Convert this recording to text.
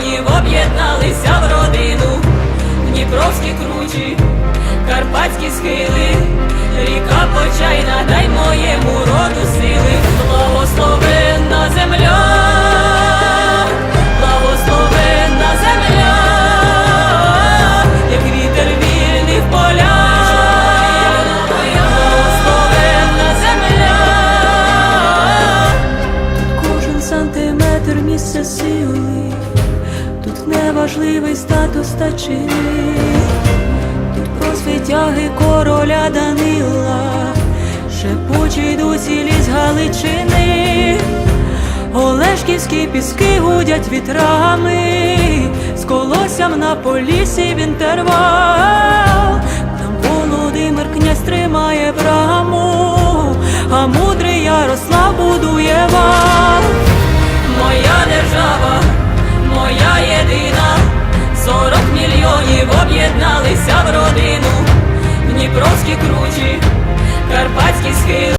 мільйонів об'єдналися в родину, Дніпровські кручі, карпатські схили, ріка почайна, дай моєму роду сили, благословенна земля, благословенна земля, як вітер вільний в. Кожен сантиметр місце сили, неважливий статус та чини, тут про світяги короля Данила, шепочі дусі лізь Галичини, Олешківські піски гудять вітрами, з колоссям на полісі в інтервал, там Володимир князь тримає браму, а мудрий Ярослав будує вал. Кручі, карпатські схили.